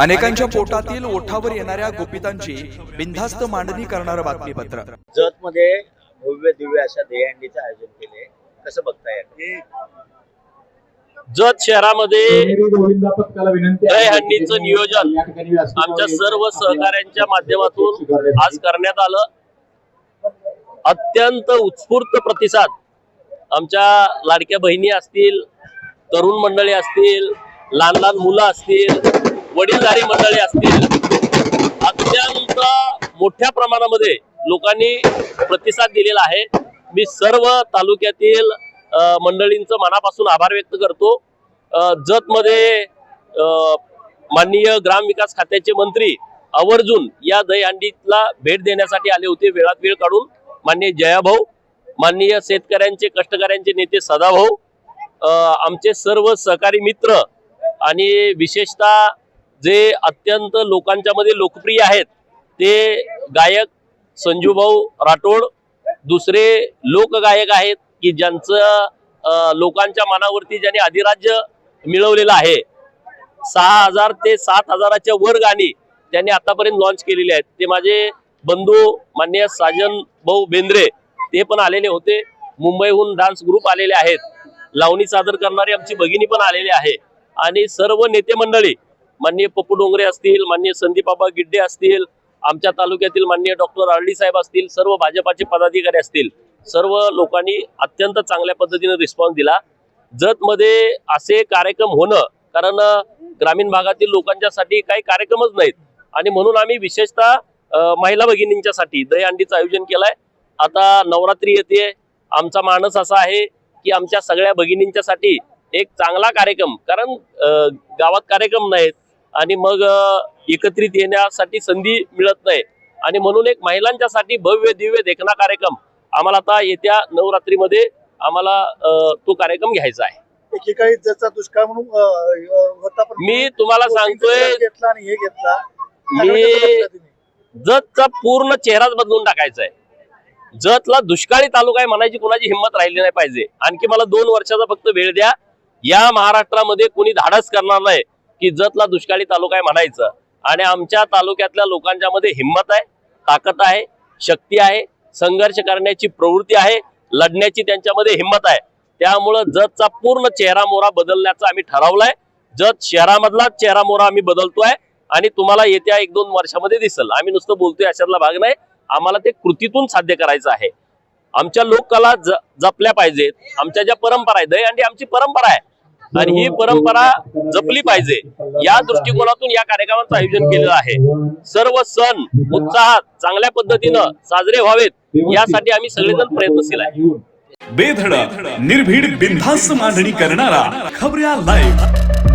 अनेकांच्या पोटातील ओठावर येणाऱ्या गुपितांची बिनधास्त मांडणी करणारं बातमीपत्र. जत मध्ये भव्य दिव्य अशा दहीहंडीचं आयोजन केले कसं बघताय? जत शहरामध्ये दहीहंडीचं दहीहंडीचं नियोजन आमच्या सर्व सहकाऱ्यांच्या माध्यमातून आज करण्यात आलं. अत्यंत उत्स्फूर्त प्रतिसाद. आमच्या लाडक्या बहिणी असतील तरुण मंडळी असतील लहान लहान मुलं असतील वडीलधारी मंडळी असतील अत्यंत मोठ्या प्रमाणामध्ये लोकांनी प्रतिसाद दिलेला आहे. मी सर्व तालुक्यातील मंडळींचं मनापासून आभार व्यक्त करतो. जतमध्ये माननीय ग्रामविकास खात्याचे मंत्री आवर्जून या दहीहंडीला भेट देण्यासाठी आले होते. वेळात वेळ काढून माननीय जयाभाऊ माननीय शेतकऱ्यांचे कष्टकऱ्यांचे नेते सदाभाऊ आमचे सर्व सहकारी मित्र आणि विशेषतः जे अत्यंत लोकांच्या मध्ये लोकप्रिय आहेत ते गायक संजूभाऊ राठोड दुसरे लोकगायक आहेत की ज्यांचं लोकांच्या मनावरती ज्यांनी अधिराज्य मिळवलेलं आहे. सहा हजार ते सात हजाराच्या वर गाणी त्यांनी आतापर्यंत लॉन्च केलेली आहेत. ते माझे बंधू मान्य साजन भाऊ बेंद्रे ते पण आलेले होते. मुंबईहून डान्स ग्रुप आलेले आहेत. लावणी सादर करणारी आमची भगिनी पण आलेली आहे. आणि सर्व नेते मंडळी माननीय पप्पू डोंगरे असतील माननीय संदीप बाबा गिड्डे असतील आमच्या तालुक्यातील माननीय डॉक्टर आरडी साहेब असतील सर्व भाजपाचे पदाधिकारी असतील सर्व लोकांनी अत्यंत चांगल्या पद्धतीने रिस्पॉन्स दिला. जतमध्ये असे कार्यक्रम होणं कारण ग्रामीण भागातील लोकांच्यासाठी काही कार्यक्रमच नाहीत. आणि म्हणून आम्ही विशेषतः महिला भगिनींच्यासाठी दहीहंडीचं आयोजन केलंय. आता नवरात्री येते. आमचा मानस असा आहे की आमच्या सगळ्या भगिनींच्यासाठी एक चांगला कार्यक्रम कारण गावात कार्यक्रम नाहीत. आणि मग एकत्रित येण्यासाठी संधी मिळत नाही. आणि म्हणून एक महिलांच्यासाठी भव्य दिव्य देखना कार्यक्रम आम्हाला आता येत्या नवरात्रीमध्ये आम्हाला तो कार्यक्रम घ्यायचा आहे. एकेकाळी ज्याचा दुष्काळ म्हणून मी तुम्हाला सांगतोय घेतला आणि हे घेतला मी? जतचा पूर्ण चेहराच बदलून टाकायचा आहे. जतला दुष्काळी तालुका आहे म्हणायची कोणाची हिंमत राहिली नाही पाहिजे. आणखी मला दोन वर्षाचा फक्त वेळ द्या. या महाराष्ट्रामध्ये कोणी धाडस करणार नाही. की जतला दुष्काळी तालुका आहे म्हणायचं. आणि आमच्या तालुक्यातल्या लोकांच्या मध्ये हिंमत आहे ताकद आहे शक्ती आहे संघर्ष करण्याची प्रवृत्ती आहे लढण्याची त्यांच्यामध्ये हिंमत आहे. त्यामुळं जतचा पूर्ण चेहरा मोहरा बदलण्याचा आम्ही ठरवलाय. जत शहरामधलाच चेहरा मोहरा आम्ही बदलतोय आणि तुम्हाला येत्या एक दोन वर्षामध्ये दिसल. आम्ही नुसतं बोलतोय अशातला भाग नाही. आम्हाला ते कृतीतून साध्य करायचं आहे. आमच्या लोककला ज- जपल्या पाहिजेत. आमच्या ज्या परंपरा आहे दहीहंडी आमची परंपरा आहे. आणि ही परंपरा जपली पाहिजे. या दृष्टिकोनातून या कार्यक्रमाचं आयोजन केलेलं आहे. सर्व सण उत्साहात चांगल्या पद्धतीनं साजरे व्हावेत यासाठी आम्ही सगळेजण प्रयत्नशील आहे. बेधडक निर्भीड बिनधास्त मांडणी करणारा खबऱ्या लाईव्ह